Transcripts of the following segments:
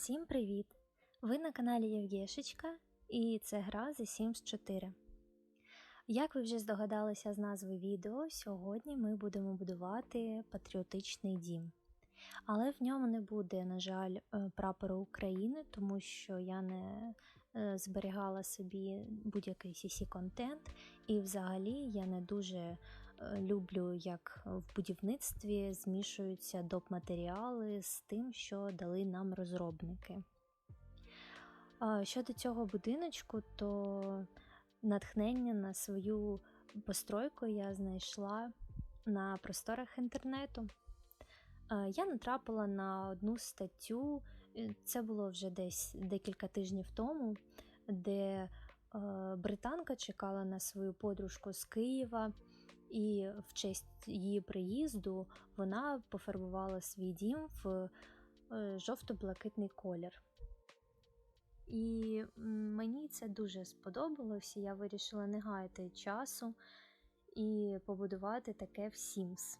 Всім привіт! Ви на каналі Євгешечка і це гра The Sims 4. Як ви вже здогадалися з назви відео, сьогодні ми будемо будувати патріотичний дім. Але в ньому не буде, на жаль, е, прапору України, тому що я не е, зберігала собі будь-який cc контент і взагалі я не дуже люблю, як в будівництві змішуються доп. матеріали з тим, що дали нам розробники. Щодо цього будиночку, то натхнення на свою постройку я знайшла на просторах інтернету. Е, Я натрапила на одну статтю, е, це було вже десь декілька тижнів тому, де е, британка чекала на свою подружку з Києва, і в честь її приїзду вона пофарбувала свій дім в е, жовто-блакитний колір. І мені це дуже сподобалось, я вирішила не гаяти часу і побудувати таке в Sims.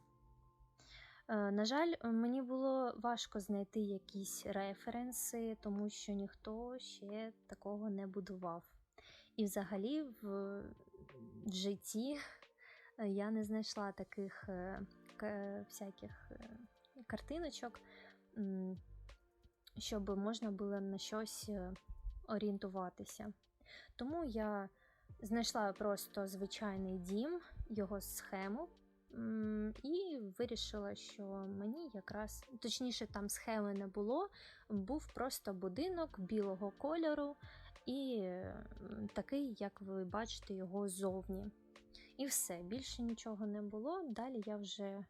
Е, На жаль, мені було важко знайти якісь референси, тому що ніхто ще такого не будував. І взагалі в, житті я не знайшла таких е, всяких е, картиночок, щоб можна було на щось е, орієнтуватися. Тому я знайшла просто звичайний дім, його схему. І вирішила, що мені якраз, точніше, там схеми не було, був просто будинок білого кольору і е, такий, як ви бачите, його ззовні. І все, більше нічого не було. Далі я вже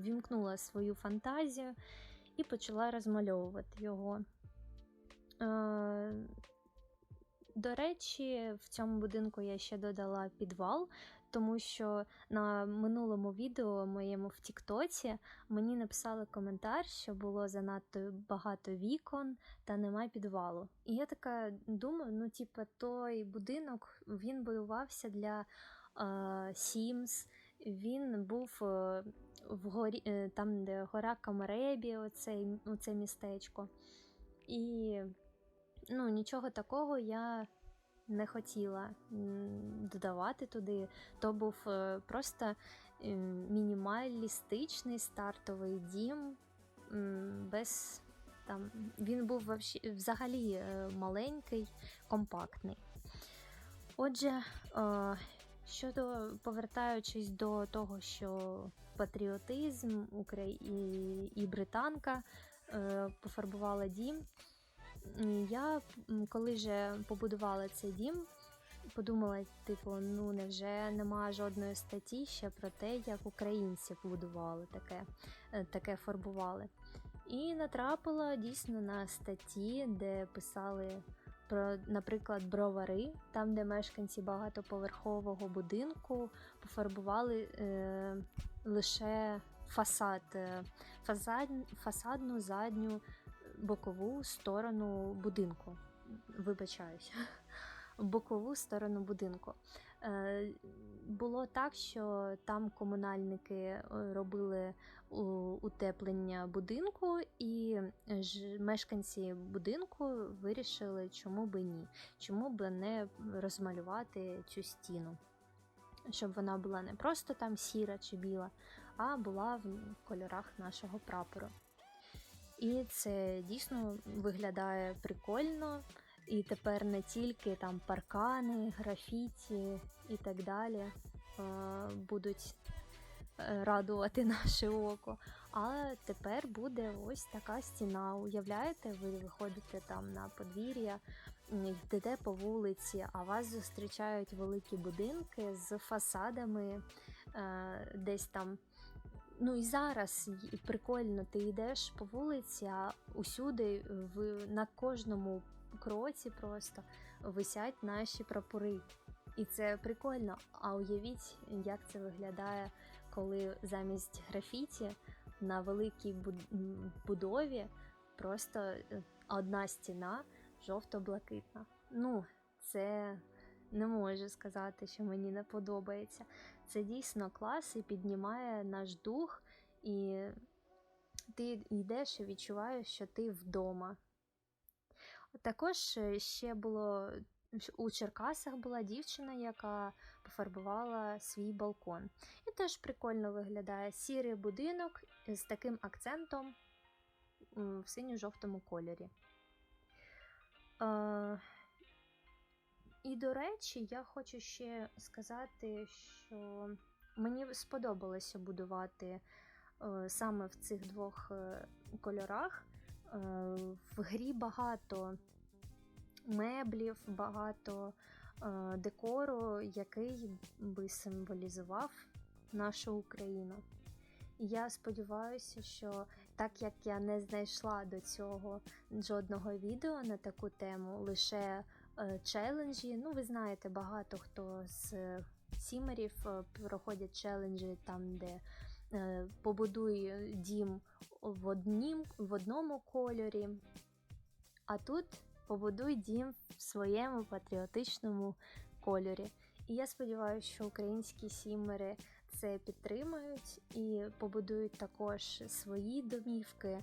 вімкнула свою фантазію і почала розмальовувати його. Е, До речі, в цьому будинку я ще додала підвал, тому що на минулому відео моєму в Тіктоці мені написали коментар, що було занадто багато вікон та немає підвалу. І я така думаю, ну, типу, той будинок він будувався для е, Sims, він був е, в горі, е, там, де гора Камаребі, оцей, оце містечко. І ну, нічого такого я не хотіла додавати туди. То був е, просто е, мінімалістичний стартовий дім. Без, там, він був взагалі е, маленький, компактний. Отже, щодо повертаючись до того, що патріотизм і, британка пофарбувала дім. Я, коли вже побудувала цей дім, подумала, типу, ну невже нема жодної статті ще про те, як українці побудували таке, е, таке фарбували. І натрапила дійсно на статті, де писали про, наприклад, бровари, там, де мешканці багатоповерхового будинку пофарбували е, лише фасад, е, фасад, фасадну задню бокову сторону будинку. Вибачаюсь. Бокову сторону будинку. Е, було так, що там комунальники е, робили утеплення будинку, і мешканці будинку вирішили, чому би ні, чому би не розмалювати цю стіну. Щоб вона була не просто там сіра чи біла, а була в кольорах нашого прапору. І це дійсно виглядає прикольно. І тепер не тільки там паркани, графіті і так далі е, будуть е, радувати наше око. А тепер буде ось така стіна. Уявляєте, ви виходите там на подвір'я, йдете по вулиці, а вас зустрічають великі будинки з фасадами е, десь там. Ну і зараз прикольно, ти йдеш по вулиці, а усюди в, на кожному кроці просто висять наші прапори. І це прикольно. А уявіть, як це виглядає, коли замість графіті на великій будові просто е, одна стіна жовто-блакитна. Ну, це не можу сказати, що мені не подобається. Це дійсно клас і піднімає наш дух. І ти йдеш і відчуваєш, що ти вдома. Також е, ще було у Черкасах була дівчина, яка пофарбувала свій балкон. І теж прикольно виглядає сірий будинок з таким акцентом в синьо-жовтому кольорі. Е, і, до речі, я хочу ще сказати, що мені сподобалося будувати е, саме в цих двох е, кольорах. В грі багато меблів, багато декору, який би символізував нашу Україну. І я сподіваюся, що так як я не знайшла до цього жодного відео на таку тему, лише е, челенджі. Ну, ви знаєте, багато хто з сімерів е, проходять челенджі там, де е, побудує дім в, однім, в одному кольорі. А тут побудуй дім в своєму патріотичному кольорі. І я сподіваюся, що українські сімери це підтримають і побудують також свої домівки,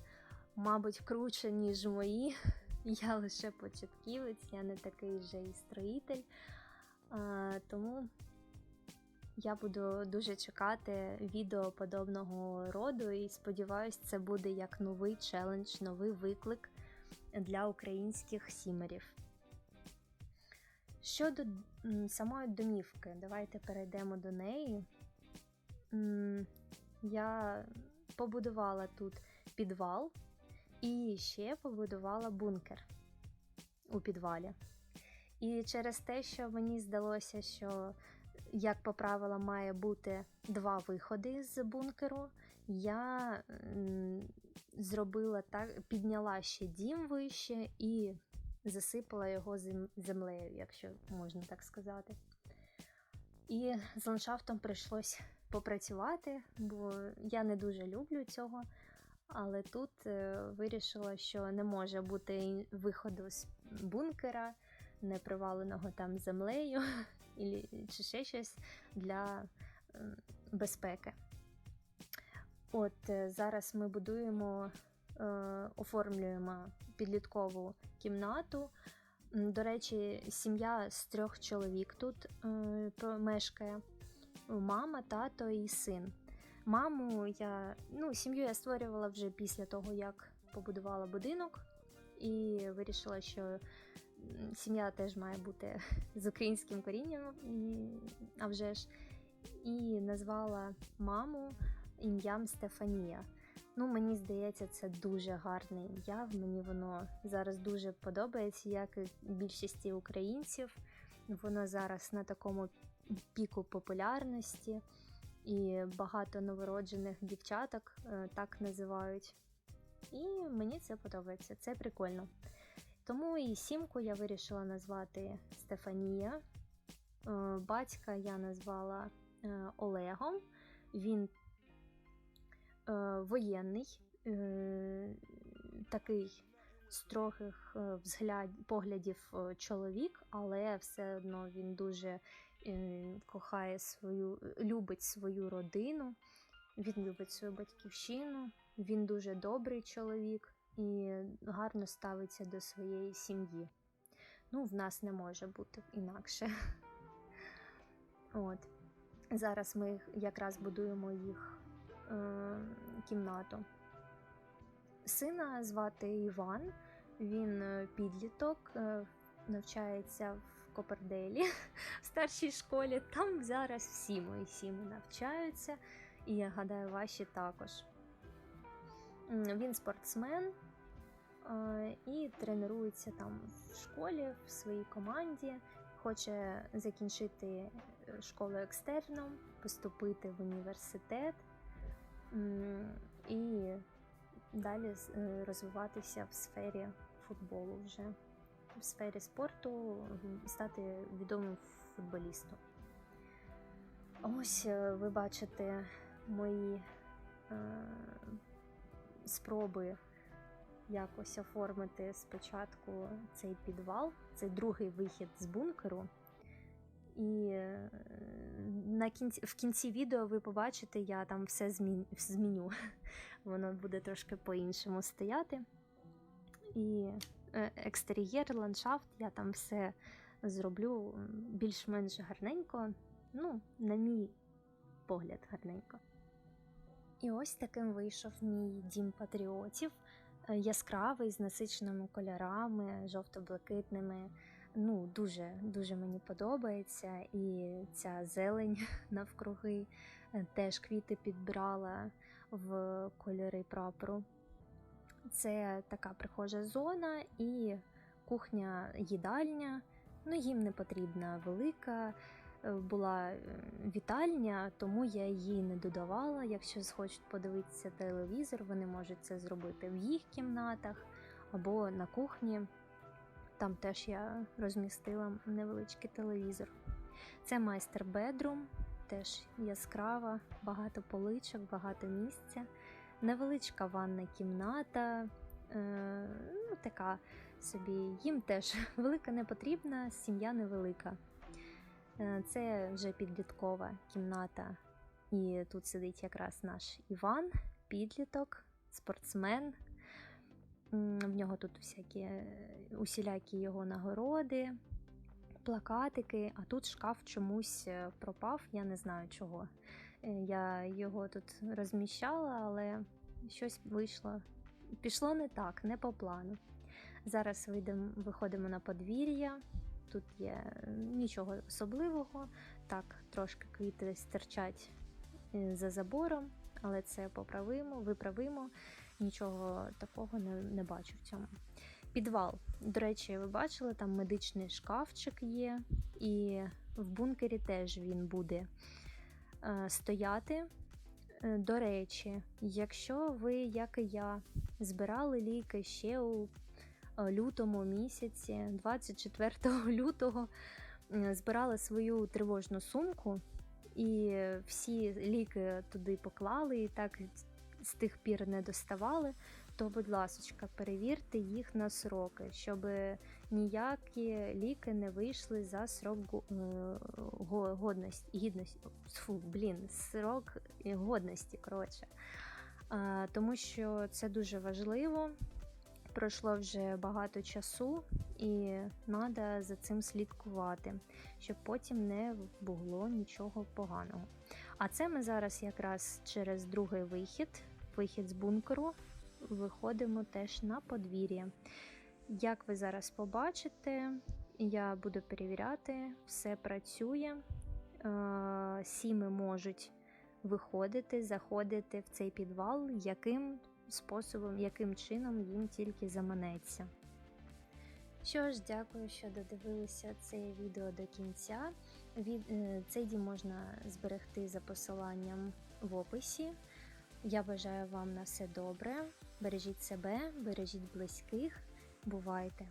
мабуть, круче, ніж мої. Я лише початківець, я не такий вже і строїтель. Тому я буду дуже чекати відео подобного роду і сподіваюся, це буде як новий челендж, новий виклик для українських сімерів. Щодо самої домівки, давайте перейдемо до неї. Я побудувала тут підвал і ще побудувала бункер у підвалі. І через те, що мені здалося, що, як по правилам, має бути два виходи з бункеру, я зробила так, підняла ще дім вище і засипала його землею, якщо можна так сказати. І з ландшафтом прийшлось попрацювати, бо я не дуже люблю цього. Але тут е, вирішила, що не може бути виходу з бункера, не приваленого там землею, чи ще щось для безпеки. От е, зараз ми будуємо, е, оформлюємо підліткову кімнату. До речі, сім'я з трьох чоловік тут мешкає мама, тато і син. Маму я ну, сім'ю я створювала вже після того, як побудувала будинок, і вирішила, що сім'я теж має бути з українським корінням, а вже ж, і назвала маму ім'ям Стефанія. Ну, Мені здається, це дуже гарне ім'я. Мені воно зараз дуже подобається, як і більшості українців. Воно зараз на такому піку популярності, і багато новороджених дівчаток е, так називають. І мені це подобається, це прикольно. Тому і сімку я вирішила назвати Стефанія. Е, батька я назвала е, Олегом. Він воєнний, такий строгих поглядів чоловік, але все одно він дуже кохає свою, любить свою родину, він любить свою батьківщину, він дуже добрий чоловік і гарно ставиться до своєї сім'ї. Ну, в нас не може бути інакше. От. Зараз ми якраз будуємо їх е, кімнату. Сина звати Іван, він е, підліток, е, навчається Коперделі в старшій школі. Там зараз всі мої сіми навчаються, і я гадаю, ваші також. Він спортсмен і тренується там в школі, в своїй команді, хоче закінчити е, школу екстерном, поступити в університет і далі е, розвиватися в сфері футболу вже в сфері спорту стати відомим футболістом. Ось е, ви бачите мої е, спроби якось оформити спочатку цей підвал, цей другий вихід з бункеру. І е, на кінці, в кінці відео ви побачите, я там все змін, зміню. Воно буде трошки по-іншому стояти. І екстер'єр, ландшафт, я там все зроблю більш-менш гарненько. Ну, на мій погляд, гарненько. І ось таким вийшов мій дім патріотів. Е, Яскравий з насиченими кольорами, жовто-блакитними. Ну, дуже дуже мені подобається. І ця зелень навкруги е, теж квіти підбрала в кольори прапору. Це така прихожа зона і кухня їдальня. Ну, їм не потрібна велика. Е, Була е, вітальня, тому я її не додавала. Якщо схочуть подивитися телевізор, вони можуть це зробити в їх кімнатах або на кухні. Там теж я розмістила невеличкий телевізор. Це майстер бедрум, теж яскрава, багато поличок, багато місця, невеличка ванна кімната. Е, ну, така собі. Їм теж велика не потрібна, сім'я невелика. Е, Це вже підліткова кімната. І тут сидить якраз наш Іван, підліток, спортсмен. В нього тут всякі е, усілякі його нагороди, плакатики, а тут шкаф чомусь пропав, я не знаю чого. Е, Я його тут розміщала, але щось вийшло. Пішло не так, не по плану. Зараз вийдемо, виходимо на подвір'я. Тут є е, нічого особливого. Так, трошки квіти стирчать е, за забором, але це поправимо, виправимо. Нічого такого не, не бачу в цьому. Підвал. До речі, ви бачили, там медичний шкафчик є, і в бункері теж він буде стояти. Е, До речі, якщо ви, як і я, збирали ліки ще у е, лютому місяці, 24 лютого, е, збирали свою тривожну сумку, і всі ліки туди поклали, і так з тих пір не доставали, то, будь ласка, перевірте їх на сроки, щоб ніякі ліки не вийшли за срок е, го- годності, гідності, фу, блін, срок годності, коротше. Тому що це дуже важливо. Пройшло вже багато часу, і треба за цим слідкувати, щоб потім не було нічого поганого. А це ми зараз якраз через другий вихід, вихід з бункеру, виходимо теж на подвір'я. Як ви зараз побачите, я буду перевіряти, все працює. Е, Сіми можуть виходити, заходити в цей підвал, яким способом, яким чином їм тільки заманеться. Що ж, дякую, що додивилися це відео до кінця. Е, цей дім можна зберегти за посиланням в описі. Я бажаю вам на все добре. Бережіть себе, бережіть близьких. Бувайте!